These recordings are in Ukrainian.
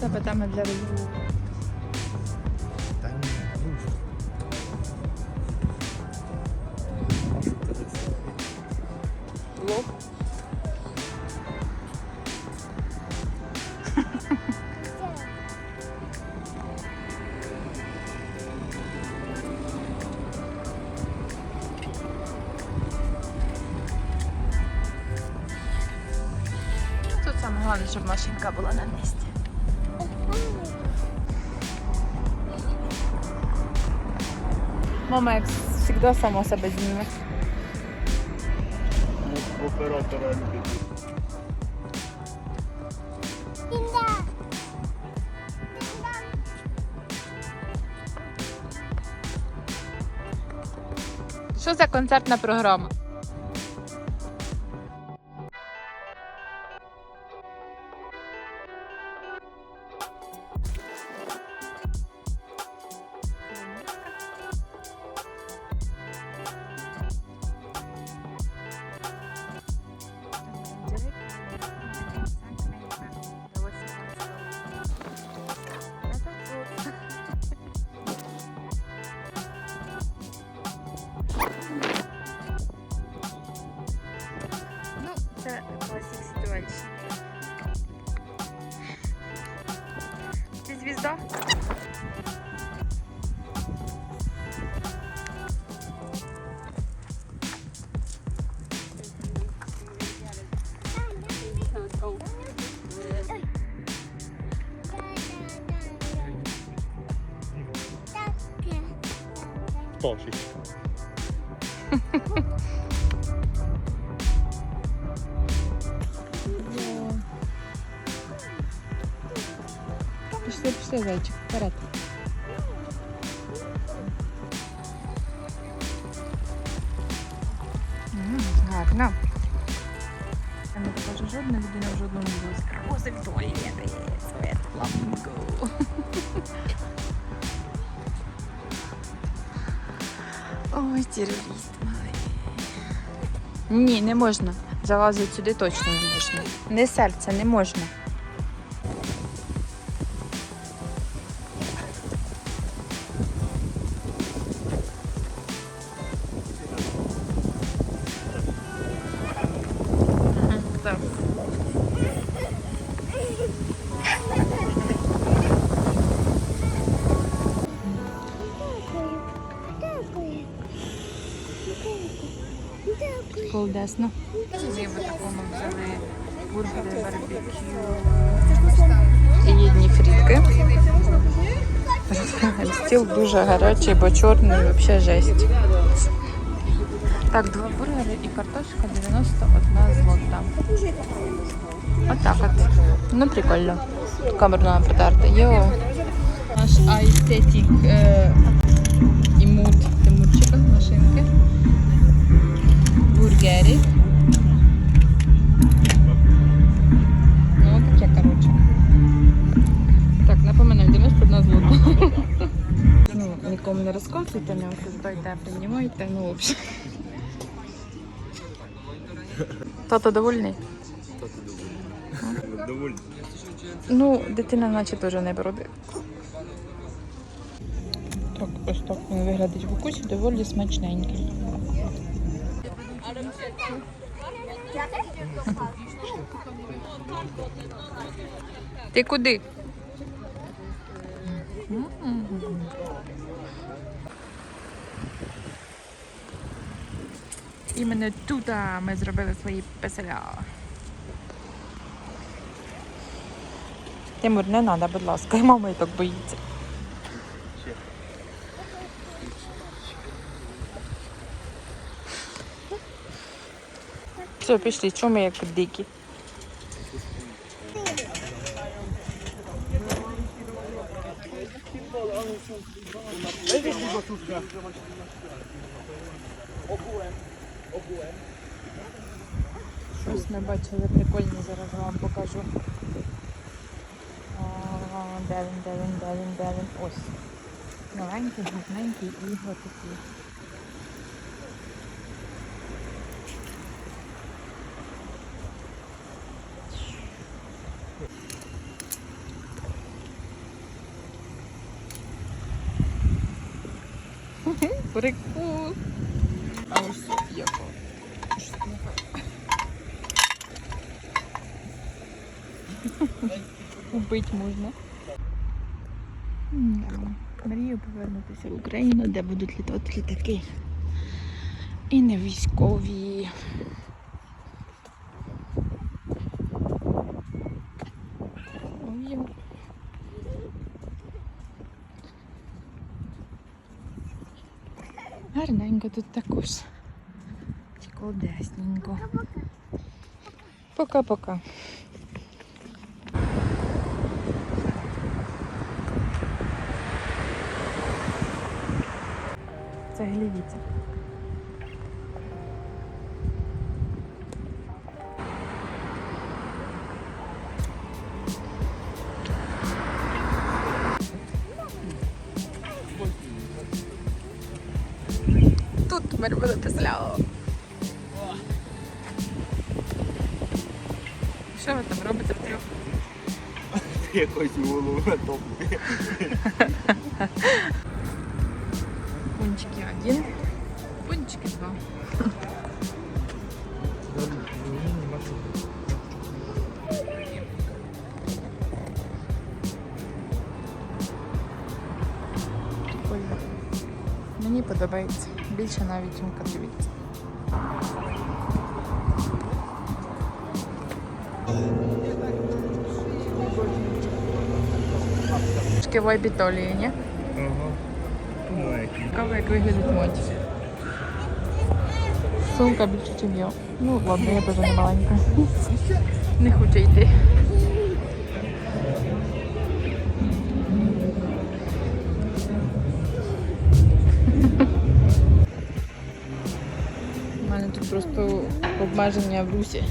Тебе тема для розмови. Та ні, дуже. Лох. Тут саме головне, щоб машинка була на місці. Мама, як завжди, сама себе зніме. Оператора любить. Що за концертна програма? Пошить. Пішли, пішли, зайчик, вперед. Терорист малий. Ні, не можна. Залазити сюди точно не можна. Не серце, не можна. Колдесно. Ми в такому взяли бургери барбекю єдні фрітки. Стіл дуже гарячий, бо чорний, взагалі жесть. Так, два бургери і картошка 91 злота. Отак от. Ну, прикольно. Камеру нам протерти. Йо. Наш аестетик е, і муд Тимурчика, машинки. Бургери. Ну, таке, коротше. Так, напоминаю, 91 злота. Ну, нікому не розказуйте, не осуждайте, а приймайте, ну, взагалі. Тато довольний? Доволі. Ну, дитина наче теж не броди. Так, ось так він виглядить в укусі, доволі смачненький. Ти куди? Іменно тут ми зробили свої песеля. Тимур, не треба, будь ласка, мама і так боїться. Все, пішли, чому ми як дикі? Щось ми бачили прикольне, зараз вам покажу. Де він, де він, де він, де він? Ось. Маленький, гарненький і отакий. Прикол. А ось яко. Убить можна. Мрію повернутися в Україну, де будуть літати літаки. І не військові. Гарненько тут також. Чеколдесненько. Пока-пока. Це глівіця. Тут тепер буде після. Що ви там робите втрьох? Якось голову топлю. Пунчики один, пунчики два. Прикольно. Мені подобається. Більше навіть ніж катовіці. Трошки в Айбітолії, ні? Ага. Ну. Цікаво, як виглядить моді. Сумка більше, ніж я. Ну, ладно, я теж не маленька. Не хочу йти. Обмеження в русі.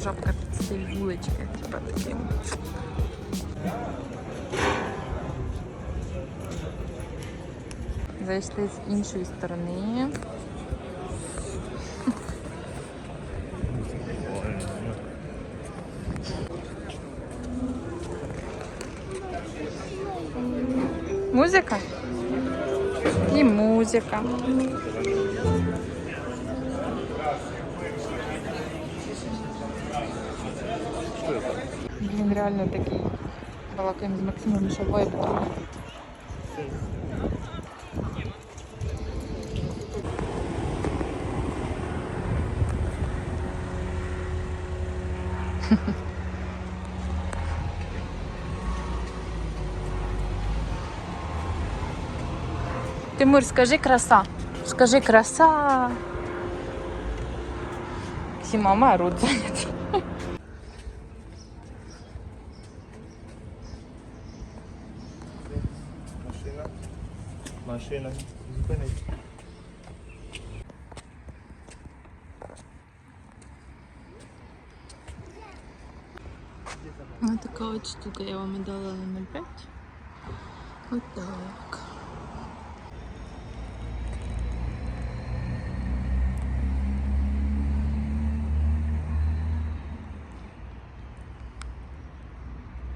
Жабка під стиль вулички. Типа таким. Зайшли з іншої сторони. Музика? І музика. Він реально такий балакаємо з Максимом, що вайб там. Тимур, скажи краса. Скажи краса. Всі мама рот зайнятий. Машина. Зупинись. Ось така от штука я вам дала на 0,5. Ось так.